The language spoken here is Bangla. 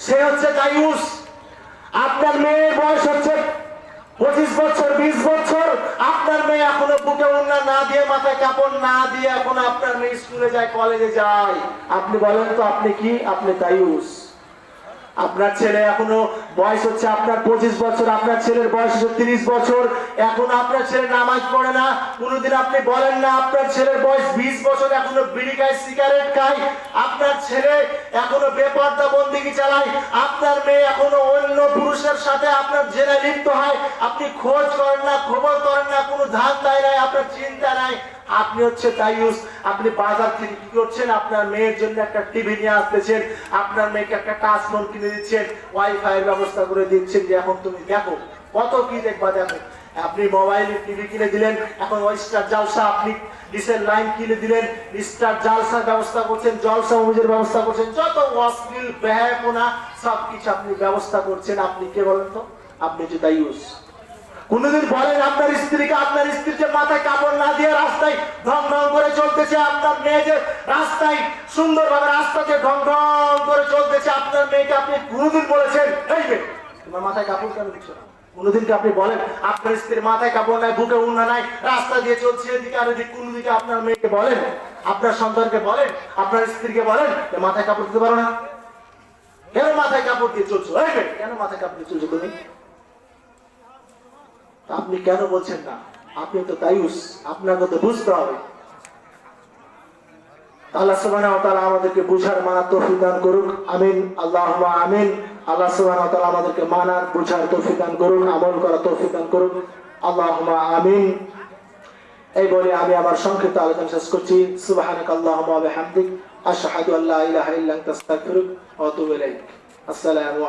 সে হচ্ছে কায়ুস আপনার মেয়ের বয়স হচ্ছে পঁচিশ বছর, বিশ বছর। আপনার মেয়ে এখনও বুকে উন্না না দিয়ে মাথায় কাপড় না দিয়ে এখন আপনার মেয়ে স্কুলে যায়, কলেজে যায়। আপনি বলেন তো, আপনি কি? আপনি দায়ুস আপনার ছেলে এখনও বয়স হচ্ছে আপনার পঁচিশ বছর, আপনার ছেলের বয়স হচ্ছে তিরিশ বছর। এখন আপনার ছেলে নামাজ পড়ে না, কোনোদিন আপনি বলেন না, আপনার ছেলের বয়স বিশ বছর, এখনও বিড়ি খায়, সিগারেট খায়। আপনার ছেলে এখনও বেপর্দা বন্দিগি চালায়। আপনার মেয়ে এখনও অন্য পুরুষের সাথে আপনার জেনে লিপ্ত হয়। আপনি খোঁজ করেন না, খবর করেন না, কোনো ধান দেয় নাই, আপনার চিন্তা নাই। আপনি হচ্ছে তাইউস আপনি বাজার থেকে কি করছেন? আপনার মেয়ের জন্য একটা টিভি নিয়ে আসতেছেন, আপনার মেয়েকে একটা টাচ ফোন কিনে দিচ্ছেন ওয়াইফাই ব্যবস্থা করে দিচ্ছেন যে এখন তুমি দেখো, কত কি দেখবা দেখো। আপনি মোবাইলে টিভি কিনে দিলেন, এখন স্টার জালসা আপনি ডিসের লাইন কিনে দিলেন স্টার জালসা ব্যবস্থা করছেন, জলসা মুভিজের ব্যবস্থা করছেন, যত অশ্লীল ব্যয়পনা সব কিছু আপনি ব্যবস্থা করছেন। আপনি কে বলেন তো? আপনি যেটা দায়ুস কোনদিন বলেন আপনার স্ত্রীকে, আপনার স্ত্রীর যে মাথায় কাপড় না দিয়ে রাস্তায় ঢং ঢং করে চলতেছে আপনার মেয়ে যে রাস্তায়, সুন্দরভাবে রাস্তাতে ঢং ঢং করে চলতেছে আপনার মেয়েকে আপনি কোনদিন বলেছেন? এই তোমার মাথায় কাপড় কেন দিচ্ছ না? কোনদিন কি আপনি বলেন, আপনার স্ত্রীর মাথায় কাপড় নাই, বুকে উন্না নাই, রাস্তা দিয়ে চলছে এদিকে আর এদিকে, কোন দিকে আপনার মেয়েকে বলেন? আপনার সন্তানকে বলেন? আপনার স্ত্রীকে বলেন মাথায় কাপড় দিতে পারো না? কেন মাথায় কাপড় দিয়ে চলছো? কেন মাথায় কাপড় দিয়ে চলছো তুমি? আপনি কেন বলছেন না? আপনি তো তাইউস, আপনাকে তো বুঝতে হবে। আল্লাহ সুবহানাহু ওয়া তাআলা আমাদেরকে বুঝার মানার তৌফিক দান করুক, আমিন, আল্লাহুম্মা আমিন। আল্লাহ সুবহানাহু ওয়া তাআলা আমাদেরকে মানার, বুঝার তৌফিক দান করুন আমল করার তৌফিক দান করুন আল্লাহুম্মা আমিন। এই বলে আমি আমার সংক্ষিপ্ত আলোচনা শেষ করছি। সুবহানাক আল্লাহুম্মা ওয়া বিহামদিক, আশহাদু আল্লা ইলাহা ইল্লা আনতা, আস্তাগফিরুক ওয়া আতুবু ইলাইক। আসসালামু